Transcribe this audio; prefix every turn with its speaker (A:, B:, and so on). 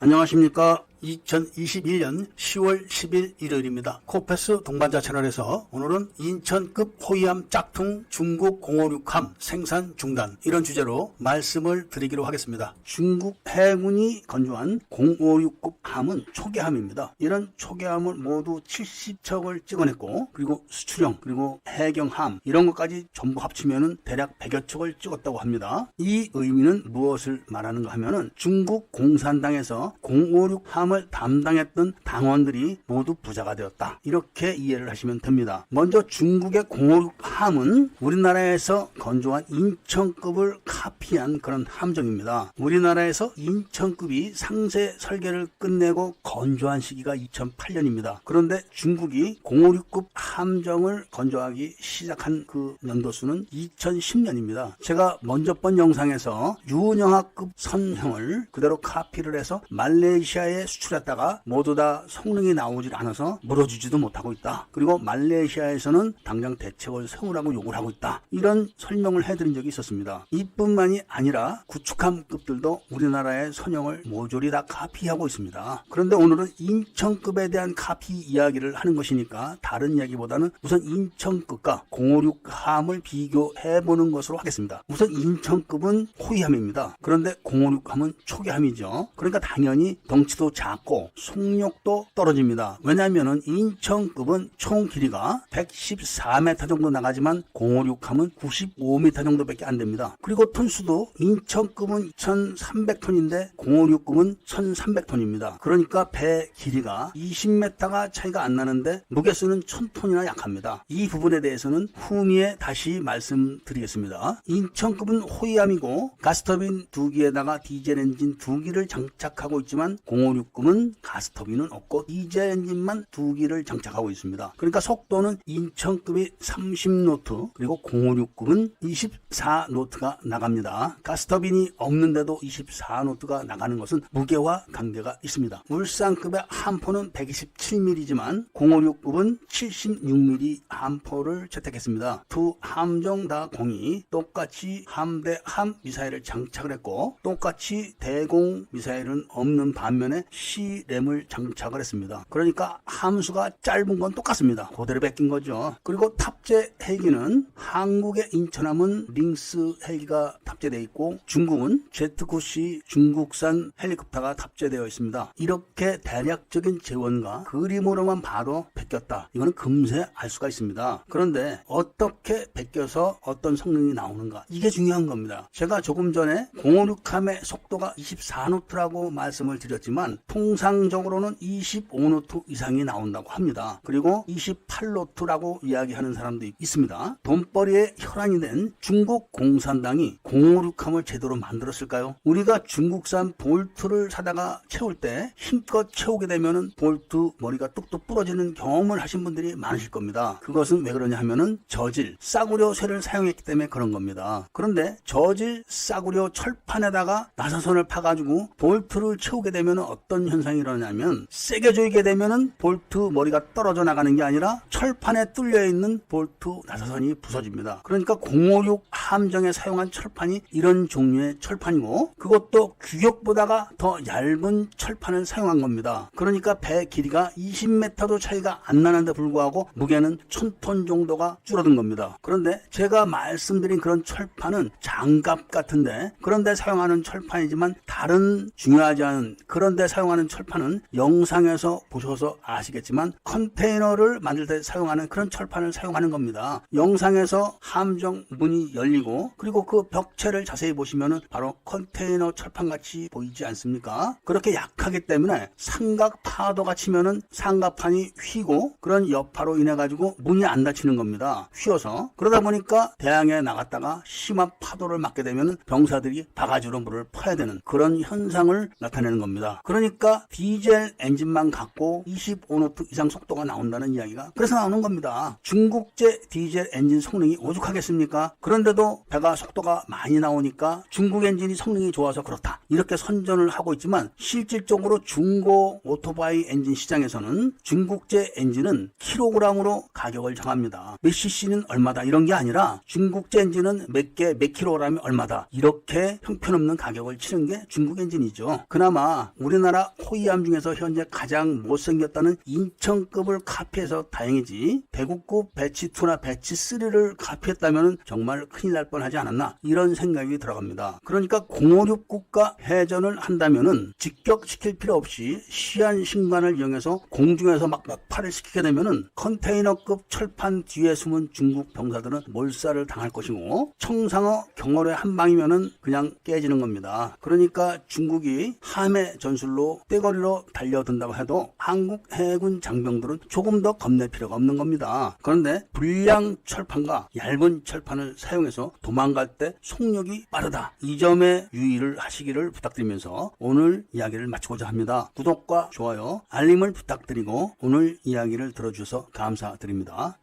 A: 안녕하십니까. 2021년 10월 10일 일요일입니다. 코페스 동반자 채널에서 오늘은 인천급 호위함 짝퉁 중국 056함 생산 중단 이런 주제로 말씀을 드리기로 하겠습니다. 중국 해군이 건조한 056급 함은 초계함입니다. 이런 초계함을 모두 70척을 찍어냈고 그리고 수출형 그리고 해경함 이런 것까지 전부 합치면은 대략 100여 척을 찍었다고 합니다. 이 의미는 무엇을 말하는가 하면은 중국 공산당에서 056함 을 담당했던 당원들이 모두 부자가 되었다. 이렇게 이해를 하시면 됩니다. 먼저 중국의 056함은 우리나라에서 건조한 인천급을 카피한 그런 함정입니다. 우리나라에서 인천급이 상세 설계를 끝내고 건조한 시기가 2008년입니다. 그런데 중국이 056급 함정을 건조하기 시작한 그 연도수는 2010년입니다. 제가 먼저 본 영상에서 유은영하급 선형을 그대로 카피를 해서 말레이시아에 수 출했다가 모두 다 성능이 나오질 않아서 물어주지도 못하고 있다. 그리고 말레이시아에서는 당장 대책을 세우라고 요구를 하고 있다. 이런 설명을 해드린 적이 있었습니다. 이뿐만이 아니라 구축함급들도 우리나라의 선형을 모조리 다 카피하고 있습니다. 그런데 오늘은 인천급에 대한 카피 이야기를 하는 것이니까 다른 이야기보다는 우선 인천급과 056함을 비교해보는 것으로 하겠습니다. 우선 인천급은 호위함입니다. 그런데 056함은 초기함이죠. 그러니까 당연히 덩치도 작고 속력도 떨어집니다. 왜냐하면 인천급은 총 길이가 114m 정도 나가지만 056함은 95m 정도밖에 안 됩니다. 그리고 톤수도 인천급은 2300톤인데 056급은 1300톤입니다. 그러니까 배 길이가 20m가 차이가 안 나는데 무게수는 1000톤이나 약합니다. 이 부분에 대해서는 후미에 다시 말씀드리겠습니다. 인천급은 호위함이고 가스터빈 두 기에다가 디젤 엔진 두 기를 장착하고 있지만 056급은 가스터빈은 없고 디젤 엔진만 두 기를 장착하고 있습니다. 그러니까 속도는 인천급이 30노트 그리고 056급은 24노트가 나갑니다. 가스터빈이 없는데도 24노트가 나가는 것은 무게와 관계가 있습니다. 울산급의 함포는 127mm지만 056급은 76mm 함포를 채택했습니다. 두 함정 다 공이 똑같이 함대 함 미사일을 장착을 했고 똑같이 대공 미사일은 없는 반면에 C램을 장착을 했습니다. 그러니까 함수가 짧은 건 똑같습니다. 그대로 베낀 거죠. 그리고 탑재 헬기는 한국의 인천함은 링스 헬기가 탑재되어 있고 중국은 제트쿠시 중국산 헬리콥터가 탑재되어 있습니다. 이렇게 대략적인 재원과 그림으로만 봐도 베꼈다. 이거는 금세 알 수가 있습니다. 그런데 어떻게 베껴서 어떤 성능이 나오는가? 이게 중요한 겁니다. 제가 조금 전에 056함의 속도가 24노트라고 말씀을 드렸지만 통상적으로는 25노트 이상이 나온다고 합니다. 그리고 28노트라고 이야기하는 사람도 있습니다. 돈벌이에 혈안이 된 중국 공산당이 056함을 제대로 만들었을까요? 우리가 중국산 볼트를 사다가 채울 때 힘껏 채우게 되면은 볼트 머리가 뚝뚝 부러지는 경험을 하신 분들이 많으실 겁니다. 그것은 왜 그러냐 하면은 저질, 싸구려 쇠를 사용했기 때문에 그런 겁니다. 그런데 저질, 싸구려 철판에다가 나사선을 파가지고 볼트를 채우게 되면 어떤 현상이 일어나냐면 세게 조이게 되면은 볼트 머리가 떨어져 나가는 게 아니라 철판에 뚫려 있는 볼트 나사선이 부서집니다. 그러니까 056 함정에 사용한 철판이 이런 종류의 철판이고 그것도 규격보다가 더 얇은 철판을 사용한 겁니다. 그러니까 배 길이가 20m도 차이가 안 나는데 불구하고 무게는 1000톤 정도가 줄어든 겁니다. 그런데 제가 말씀드린 그런 철판은 장갑 같은데 그런데 사용하는 철판이지만 다른 중요하지 않은 그런데 사용하는 철판은 영상에서 보셔서 아시겠지만 컨테이너를 만들 때 사용하는 그런 철판을 사용하는 겁니다. 영상에서 함정 문이 열리고 그리고 그 벽체를 자세히 보시면은 바로 컨테이너 철판 같이 보이지 않습니까? 그렇게 약하기 때문에 삼각 파도가 치면은 상가판이 휘고 그런 여파로 인해 가지고 문이 안 닫히는 겁니다. 휘어서 그러다 보니까 대항에 나갔다가 심한 파도를 맞게 되면은 병사들이 바가지로 물을 퍼야 되는 그런 현상을 나타내는 겁니다. 그러니까 그러니까 디젤 엔진만 갖고 25노트 이상 속도가 나온다는 이야기가 그래서 나오는 겁니다. 중국제 디젤 엔진 성능이 오죽하겠습니까? 그런데도 배가 속도가 많이 나오니까 중국 엔진이 성능이 좋아서 그렇다. 이렇게 선전을 하고 있지만 실질적으로 중고 오토바이 엔진 시장에서는 중국제 엔진은 킬로그램으로 가격을 정합니다. 몇 cc는 얼마다 이런 게 아니라 중국제 엔진은 몇 개 몇 킬로그램이 얼마다 이렇게 형편없는 가격을 치는 게 중국 엔진이죠. 그나마 우리나라 호위함 중에서 현재 가장 못생겼다는 인천급을 카피해서 다행이지 대구급 배치2나 배치3를 카피했다면 정말 큰일 날 뻔하지 않았나 이런 생각이 들어갑니다. 그러니까 056 국가 해전을 한다면은 직격시킬 필요 없이 시한 신관을 이용해서 공중에서 막 막파를 시키게 되면은 컨테이너급 철판 뒤에 숨은 중국 병사들은 몰살을 당할 것이고 청상어 경어로의 한 방이면은 그냥 깨지는 겁니다. 그러니까 중국이 함해 전술로 떼거리로 달려든다고 해도 한국 해군 장병들은 조금 더 겁낼 필요가 없는 겁니다. 그런데 불량 철판과 얇은 철판을 사용해서 도망갈 때 속력이 빠르다. 이 점에 유의를 하시기를 부탁드리면서 오늘 이야기를 마치고자 합니다. 구독과 좋아요, 알림을 부탁드리고 오늘 이야기를 들어주셔서 감사드립니다.